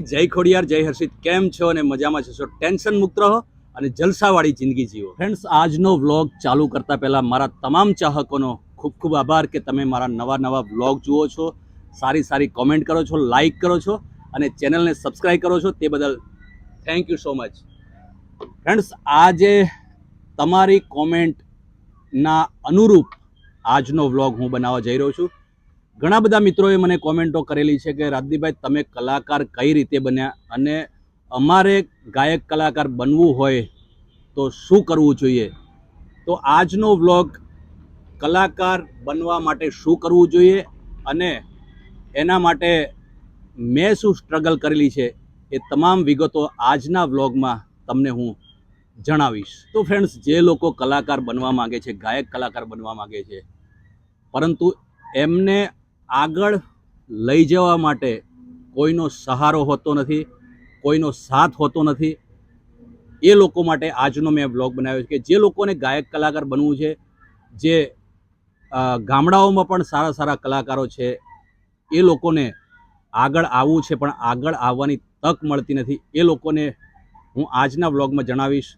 જય ખોડિયાર, જય હર્ષિત. કેમ છો અને મજામાં છો? ટેન્શન મુક્ત રહો અને જલસાવાળી જિંદગી જીવો. ફ્રેન્ડ્સ આજનો વ્લોગ ચાલુ કરતા પહેલા મારા તમામ ચાહકોનો ખૂબ ખૂબ આભાર કે તમે મારા નવા નવા વ્લોગ જુઓ છો. સારી સારી કોમેન્ટ કરો છો લાઇક કરો છો અને ચેનલને સબસ્ક્રાઈબ કરો છો. તે બદલ thank you so much friends આજે તમારી કોમેન્ટના અનુરૂપ આજનો વ્લોગ હું બનાવવા જઈ રહ્યો છું. ઘણા બધા મિત્રોએ મને કોમેન્ટો કરેલી છે કે, રાજદીપભાઈ, તમે કલાકાર કઈ રીતે બન્યા? અને અમારે ગાયક કલાકાર બનવું હોય તો શું કરવું જોઈએ? તો આજનો વ્લોગ કલાકાર બનવા માટે શું કરવું જોઈએ અને એના માટે મેં શું સ્ટ્રગલ કરેલી છે એ તમામ વિગતો આજના વ્લોગમાં તમને હું જણાવીશ. તો ફ્રેન્ડ્સ, જે લોકો કલાકાર બનવા માગે છે, ગાયક કલાકાર બનવા માગે છે, પરંતુ એમને આગળ લઈ જવા માટે કોઈનો સહારો હોતો નથી, કોઈનો સાથ હોતો નથી. એ લોકો માટે આજનો મેં બ્લોગ બનાવ્યો છે કે જે લોકોને ગાયક કલાકાર બનવું છે, જે ગામડાઓમાં પણ સારા સારા કલાકારો છે, એ લોકોને આગળ આવવું છે, પણ આગળ આવવાની તક મળતી નથી. એ લોકોને હું આજના વ્લોગમાં જણાવીશ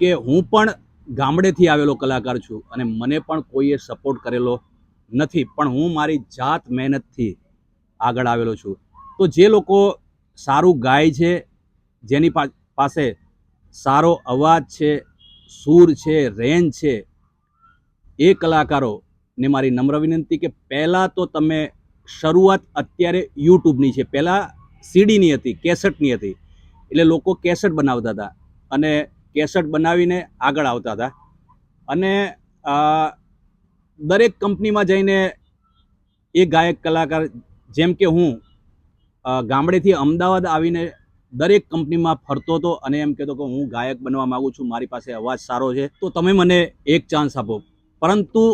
કે હું પણ ગામડેથી આવેલો કલાકાર છું અને મને પણ કોઈએ સપોર્ટ કરેલો નથી, પણ હું મારી જાત મહેનતથી આગળ આવેલો છું. તો જે લોકો સારું ગાય છે, જેની પાસે સારો અવાજ છે, સૂર છે રેન્જ છે, એ કલાકારોને મારી નમ્ર વિનંતી કે પહેલાં તો તમે શરૂઆત અત્યારે યુટ્યુબની છે. પહેલાં સીડીની હતી, કેસેટની હતી. એટલે લોકો કેસેટ બનાવતા હતા અને કેસેટ બનાવીને આગળ આવતા હતા. અને દરેક કંપનીમાં જઈને એ ગાયક કલાકાર, જેમ કે હું ગામડેથી અમદાવાદ આવીને દરેક કંપનીમાં ફરતો હતો અને એમ કહેતો કે હું ગાયક બનવા માગું છું, મારી પાસે અવાજ સારો છે, તો તમે મને એક ચાન્સ આપો. પરંતુ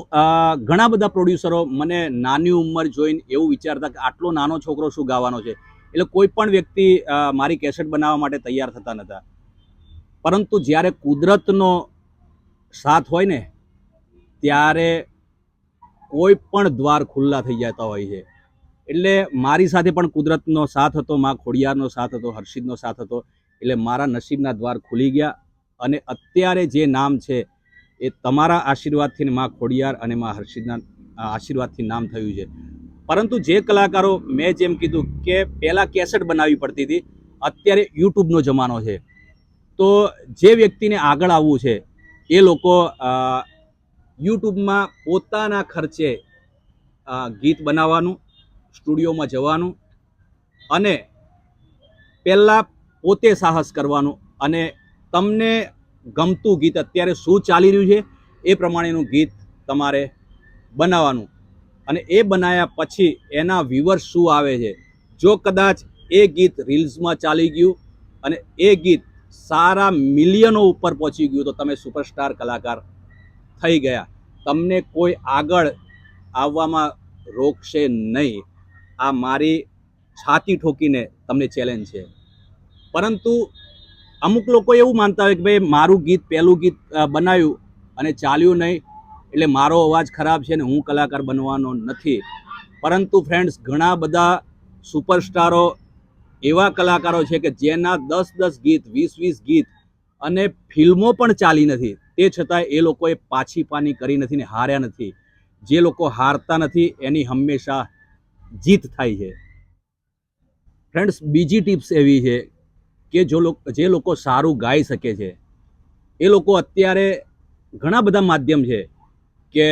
ઘણા બધા પ્રોડ્યુસરો મને નાની ઉંમર જોઈને એવું વિચારતા કે આટલો નાનો છોકરો શું ગાવાનો છે? એટલે કોઈ પણ વ્યક્તિ મારી કેસેટ બનાવવા માટે તૈયાર થતા નહોતા પરંતુ જ્યારે કુદરતનો સાથ હોય ને, ત્યારે કોઈ પણ દ્વાર ખુલ્લા થઈ જતા હોય છે. એટલે મારી સાથે પણ કુદરતનો સાથ હતો, મા ખોડિયારનો સાથ હતો, હર્ષિદનો સાથ હતો. એટલે મારા નસીબના દ્વાર ખુલી ગયા અને અત્યારે જે નામ છે એ તમારા આશીર્વાદથી મા ખોડિયાર અને મા હર્ષિદના આશીર્વાદથી નામ થયું છે. પરંતુ જે કલાકારો મેં જેમ કીધું કે પહેલાં કેસેટ બનાવવી પડતી હતી, અત્યારે યુટ્યુબનો જમાનો છે. તો જે વ્યક્તિને આગળ આવવું છે, એ લોકો યુટ્યુબમાં પોતાના ખર્ચે ગીત બનાવવાનું, સ્ટુડિયોમાં જવાનું અને પહેલાં પોતે સાહસ કરવાનું અને તમને ગમતું ગીત અત્યારે શું ચાલી રહ્યું છે એ પ્રમાણેનું ગીત તમારે બનાવવાનું. અને એ બનાવ્યા પછી એના વ્યુઅર્સ શું આવે છે? જો કદાચ એ ગીત રીલ્સમાં ચાલી ગયું અને એ ગીત સારા મિલિયનો ઉપર પહોંચી ગયું તો તમે સુપરસ્ટાર કલાકાર થઈ ગયા. તમને કોઈ આગળ આવવામાં રોકશે નહીં. આ મારી છાતી ઠોકીને તમને ચેલેન્જ છે. પરંતુ અમુક લોકો એવું માનતા હોય કે ભાઈ મારું ગીત પહેલું ગીત બનાવ્યું અને ચાલ્યું નહીં, એટલે મારો અવાજ ખરાબ છે ને હું કલાકાર બનવાનો નથી. પરંતુ ફ્રેન્ડ્સ ઘણા બધા સુપરસ્ટારો એવા કલાકારો છે કે જેના દસ દસ ગીત, વીસ વીસ ગીત અને ફિલ્મો પણ ચાલી નથી. તે છતાંય એ લોકોએ પાછી પાની કરી નથી ને હાર્યા નથી. જે લોકો હારતા નથી, એની હંમેશા જીત થાય છે. ફ્રેન્ડ્સ, બીજી ટિપ્સ એવી છે કે જો લોકો, જે લોકો સારું ગાઈ શકે છે, એ લોકો અત્યારે ઘણા બધા માધ્યમ છે કે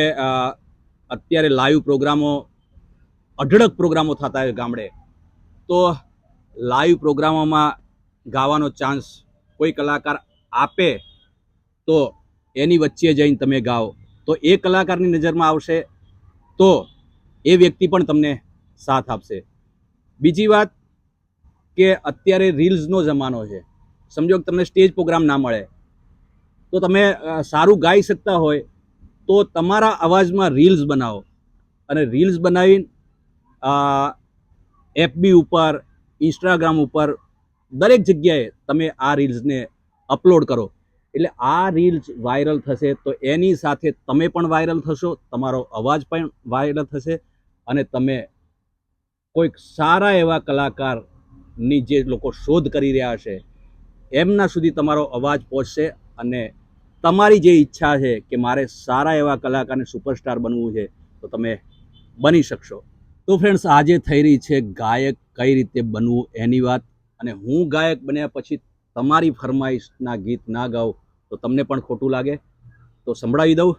અત્યારે લાઈવ પ્રોગ્રામો, અઢળક પ્રોગ્રામો થતા હોય ગામડે, તો લાઈવ પ્રોગ્રામોમાં ગાવાનો ચાન્સ કોઈ કલાકાર આપે તો એની વચ્ચે જઈને તમે ગાઓ. તો એ કલાકારની નજરમાં આવશે, તો એ વ્યક્તિ પણ તમને સાથ આપશે. બીજી વાત કે અત્યારે રીલ્સનો જમાનો છે. સમજો કે તમને સ્ટેજ પ્રોગ્રામ ના મળે. તો તમે સારું ગાઈ શકતા હોય, તો તમારા અવાજમાં રીલ્સ બનાવો. અને રીલ્સ બનાવીને એફબી ઉપર, ઇન્સ્ટાગ્રામ ઉપર, દરેક જગ્યાએ તમે આ રીલ્સને અપલોડ કરો. એટલે આ રીલ્સ વાયરલ થશે તો એની સાથે તમે પણ વાયરલ થશો, તમારો અવાજ પણ વાયરલ થશે અને તમે કોઈક સારા એવા કલાકારની જે લોકો શોધ કરી રહ્યા છે, એમના સુધી તમારો અવાજ પહોંચશે અને તમારી જે ઈચ્છા છે કે મારે સારા એવા કલાકારને સુપરસ્ટાર બનવું છે, તો તમે બની શકશો. તો ફ્રેન્ડ્સ આજે થઈ રહી છે ગાયક કઈ રીતે બનવું એની વાત અને હું ગાયક બન્યા પછી તમારી ફરમાઈશના ગીત ના ગાઉં. તો તમને પણ ખોટું લાગે, તો સંભળાવી દઉં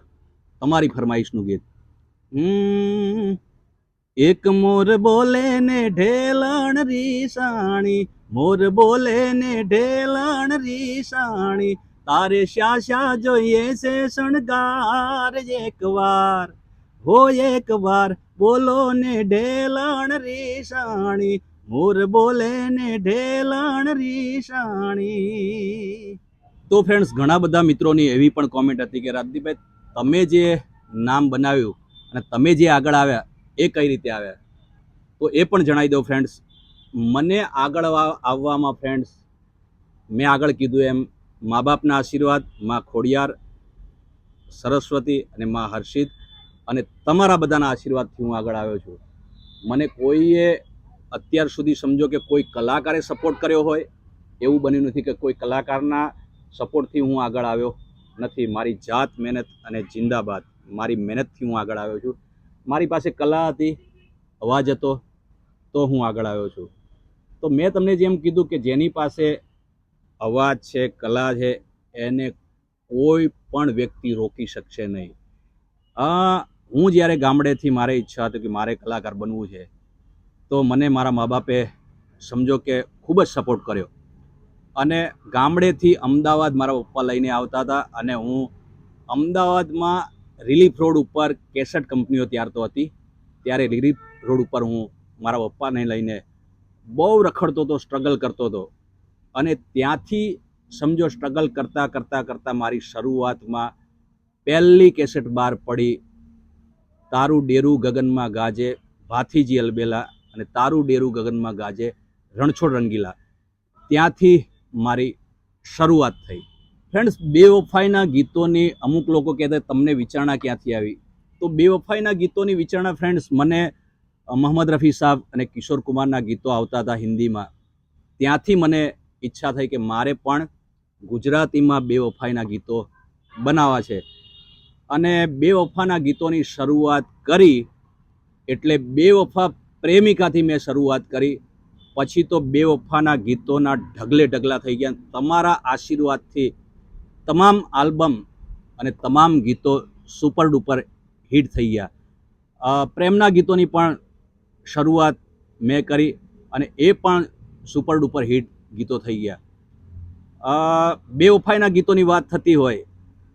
તમારી ફરમાઈશનું ગીત. એક મોર બોલે ને ઢેલણ રીસાણી, મોર બોલે ને ઢેલણ રીસાણી, તારે શા શા જોઈએ છે શણગાર એકવાર હો એકવાર બોલો ને ઢેલણ રીસાણી, મોર બોલે ને ઢેલણ રીસાણી. તો ફ્રેન્ડ્સ ઘણા બધા મિત્રોની એવી પણ કોમેન્ટ હતી કે, રાજદીપભાઈ, તમે જે નામ બનાવ્યું અને તમે જે આગળ આવ્યા, એ કઈ રીતે આવ્યા? તો એ પણ જણાવી દઉં ફ્રેન્ડ્સ મને આગળ આવવામાં ફ્રેન્ડ્સ મેં આગળ કીધું એમ મા બાપના આશીર્વાદ, મા ખોડિયાર, સરસ્વતી અને મા હર્ષિત અને તમારા બધાના આશીર્વાદથી હું આગળ આવ્યો છું. મને કોઈએ અત્યાર સુધી સમજો કે કોઈ કલાકારે સપોર્ટ કર્યો હોય, એવું બન્યું નથી કે કોઈ કલાકારના સપોર્ટથી હું આગળ આવ્યો નથી. મારી જાત મહેનત અને જિંદાબાદ. મારી મહેનતથી હું આગળ આવ્યો છું. મારી પાસે કલા હતી, અવાજ હતો, તો હું આગળ આવ્યો છું. તો મેં તમને જેમ કીધું કે જેની પાસે અવાજ છે, કલા છે, એને કોઈ પણ વ્યક્તિ રોકી શકશે નહીં. હું જ્યારે ગામડેથી, મારે ઈચ્છા હતી કે મારે કલાકાર બનવું છે, તો મને મારા મા બાપે સમજો કે ખૂબ જ સપોર્ટ કર્યો. અને ગામડેથી અમદાવાદ મારા પપ્પા લઈને આવતા હતા અને હું અમદાવાદમાં રિલીફ રોડ ઉપર કેસેટ કંપનીઓ ત્યાર તો હતી. ત્યારે રિલીફ રોડ ઉપર હું મારા પપ્પાને લઈને બહુ રખડતો હતો, સ્ટ્રગલ કરતો હતો. અને ત્યાંથી સમજો સ્ટ્રગલ કરતાં કરતાં કરતાં મારી શરૂઆતમાં પહેલી કેસેટ બહાર પડી. તારું ડેરું ગગનમાં ગાજે ભાથીજી અલબેલા અને તારું ડેરું ગગનમાં ગાજે રણછોડ રંગીલા. ત્યાંથી મારી શરૂઆત થઈ. ફ્રેન્ડ્સ બેવફાઈના ગીતોની અમુક લોકો કહેતા તમને વિચારણા ક્યાંથી આવી? તો બેવફાઈના ગીતોની વિચારણા ફ્રેન્ડ્સ મને મોહમ્મદ રફી સાહેબ અને કિશોર કુમારના ગીતો આવતા હતા હિન્દીમાં. ત્યાંથી મને ઈચ્છા થઈ કે મારે પણ ગુજરાતીમાં બેવફાઈના ગીતો બનાવવા છે. અને બેવફાના ગીતોની શરૂઆત કરી, એટલે બેવફા પ્રેમિકાથી મેં શરૂઆત કરી. પછી તો બે વફાના ગીતોના ઢગલે ઢગલા થઈ ગયા. તમારા આશીર્વાદથી તમામ આલ્બમ અને તમામ ગીતો સુપર ડુપર હિટ થઈ ગયા. પ્રેમના ગીતોની પણ શરૂઆત મેં કરી અને એ પણ સુપર ડુપર હિટ ગીતો થઈ ગયા. બે વફાઈના ગીતોની વાત થતી હોય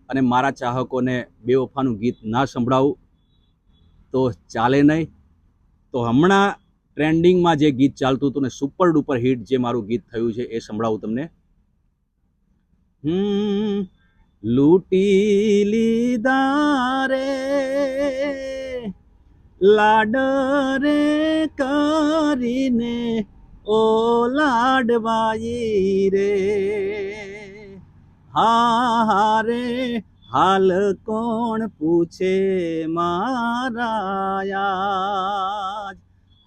અને મારા ચાહકોને બે વફાનું ગીત ના સંભળાવું, તો ચાલે નહીં. તો હમણાં ટ્રેન્ડિંગમાં જે ગીત ચાલતું હતું ને સુપર ડુપર હિટ જે મારું ગીત થયું છે એ સંભળાવું તમને. હમ લૂટી લીધા રે લાડ રે કરીને ઓ લાડવાઈ રે. હા હા રે, હાલ કોણ પૂછે મારા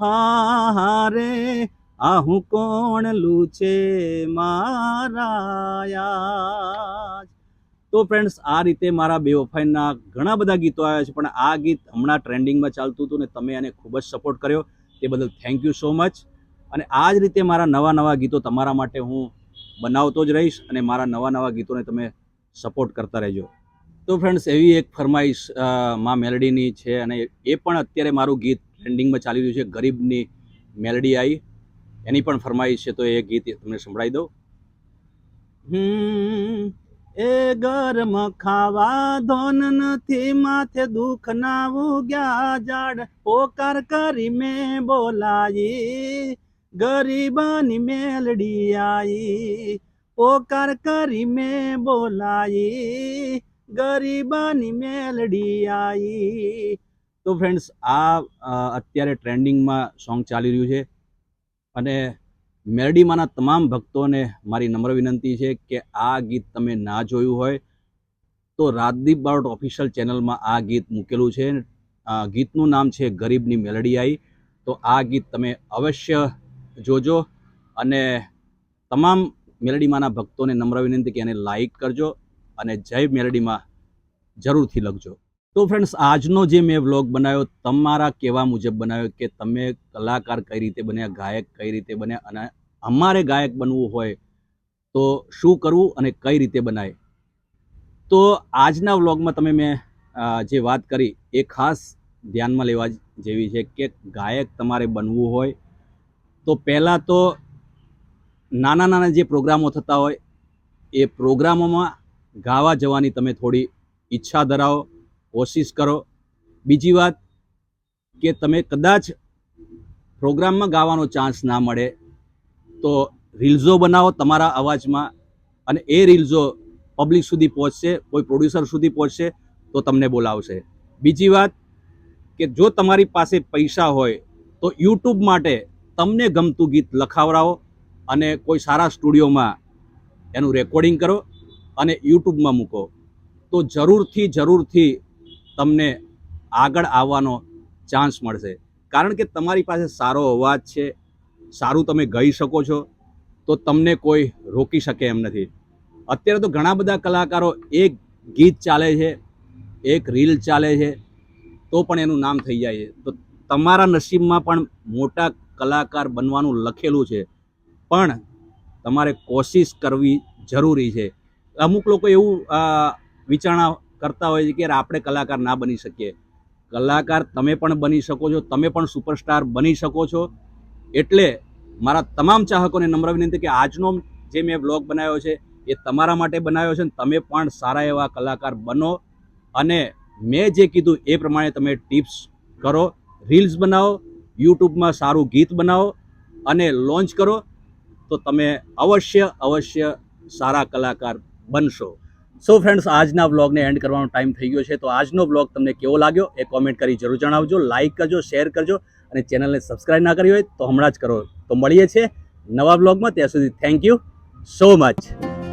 યાદ હા કોણ લૂછે મારા તો ફ્રેન્ડ્સ આ રીતે મારા બેવફાઈના ઘણા બધા ગીતો આવ્યા છે, પણ આ ગીત હમણાં ટ્રેન્ડિંગમાં ચાલતું હતું ને તમે એને ખૂબ જ સપોર્ટ કર્યો. તે બદલ થેન્ક યુ સો મચ અને આ જ રીતે મારા નવા નવા ગીતો તમારા માટે હું બનાવતો જ રહીશ અને મારા નવા નવા ગીતોને તમે સપોર્ટ કરતા રહેજો. તો ફ્રેન્ડ્સ એવી એક ફરમાઈશમાં મેલડીની છે અને એ પણ અત્યારે મારું ગીત ટ્રેન્ડિંગમાં ચાલી રહ્યું છે, ગરીબની મેલડી આવી એની પણ ફરમાઈશ છે, તો એ ગીત તમને સંભળાવી દઉં. એ ગરમ ખાવા ધોન નથી, માથે દુઃખ ના ઉગ્યા જાડ પોકાર કરી મેં બોલાઈ, ગરીબાની મેલડી આઈ. પોકાર કરી મેં બોલાઈ, ગરીબાની મેલડી આઈ. તો ફ્રેન્ડ્સ આ અત્યારે ટ્રેન્ડિંગમાં સોંગ ચાલી રહ્યું છે. અને મેરડીમાંના તમામ ભક્તોને મારી નમ્ર વિનંતી છે કે આ ગીત તમે ના જોયું હોય, તો રાજદીપ બારોટ ઓફિશિયલ ચેનલમાં આ ગીત મૂકેલું છે. ગીતનું નામ છે ગરીબની મેલડી આઈ તો આ ગીત તમે અવશ્ય જોજો અને તમામ મેલડીમાંના ભક્તોને નમ્ર વિનંતી કે એને લાઈક કરજો અને જય મેલડીમાં જરૂરથી લખજો. તો ફ્રેન્ડ્સ આજનો જે મેં વ્લોગ બનાવ્યો, તમારા કહેવા મુજબ બનાવ્યો કે તમે કલાકાર કઈ રીતે બન્યા, ગાયક કઈ રીતે બન્યા અને અમારે ગાયક બનવું હોય તો શું કરવું અને કઈ રીતે બનાય? તો આજના વ્લોગમાં તમે મેં જે વાત કરી એ ખાસ ધ્યાનમાં લેવા જેવી છે કે ગાયક તમારે બનવું હોય તો પહેલાં તો નાના નાના જે પ્રોગ્રામો થતા હોય એ પ્રોગ્રામોમાં ગાવા જવાની તમે થોડી ઈચ્છા ધરાવો કોશિશ કરો. બીજી વાત કે તમે કદાચ પ્રોગ્રામમાં ગાવાનો ચાન્સ ના મળે તો રીલ્ઝો બનાવો તમારા અવાજમાં અને એ રીલ્ઝો પબ્લિક સુધી પહોંચશે, કોઈ પ્રોડ્યુસર સુધી પહોંચશે તો તમને બોલાવશે. બીજી વાત કે જો તમારી પાસે પૈસા હોય તો યુટ્યુબ માટે તમને ગમતું ગીત લખાવડાવો અને કોઈ સારા સ્ટુડિયોમાં એનું રેકોર્ડિંગ કરો અને યુટ્યુબમાં મૂકો. તો જરૂરથી જરૂરથી તમને આગળ આવવાનો ચાન્સ મળશે. કારણ કે તમારી પાસે સારો અવાજ છે, સારું તમે ગાઈ શકો છો, તો તમને કોઈ રોકી શકે એમ નથી. અત્યારે તો ઘણા બધા કલાકારો એક ગીત ચાલે છે, એક રીલ ચાલે છે, તો પણ એનું નામ થઈ જાય છે. તો તમારા નસીબમાં પણ મોટા કલાકાર બનવાનું લખેલું છે. પણ તમારે કોશિશ કરવી જરૂરી છે. અમુક લોકો એવું વિચારણા કરતા હોય છે કે આપણે કલાકાર ના બની શકીએ. કલાકાર તમે પણ બની શકો છો, તમે પણ સુપરસ્ટાર બની શકો છો. એટલે મારા તમામ ચાહકોને નમ્ર વિનંતી કે આજનો જે મેં બ્લોગ બનાવ્યો છે, એ તમારા માટે બનાવ્યો છે ને તમે પણ સારા એવા કલાકાર બનો. અને મેં જે કીધું એ પ્રમાણે તમે ટિપ્સ કરો રીલ્સ બનાવો, યુટ્યુબમાં સારું ગીત બનાવો અને લોન્ચ કરો, તો તમે અવશ્ય અવશ્ય સારા કલાકાર બનશો. સો ફ્રેન્ડ્સ આજના વ્લોગને એન્ડ કરવાનો ટાઈમ થઈ ગયો છે. તો આજનો વ્લોગ તમને કેવો લાગ્યો એ કોમેન્ટ કરી જરૂર જણાવજો. લાઇક કરજો શેર કરજો અને ચેનલને સબસ્ક્રાઇબ ના કરી હોય તો હમણાં જ કરો. તો મળીએ છીએ નવા વ્લોગમાં ત્યાં સુધી થેન્ક યુ સો મચ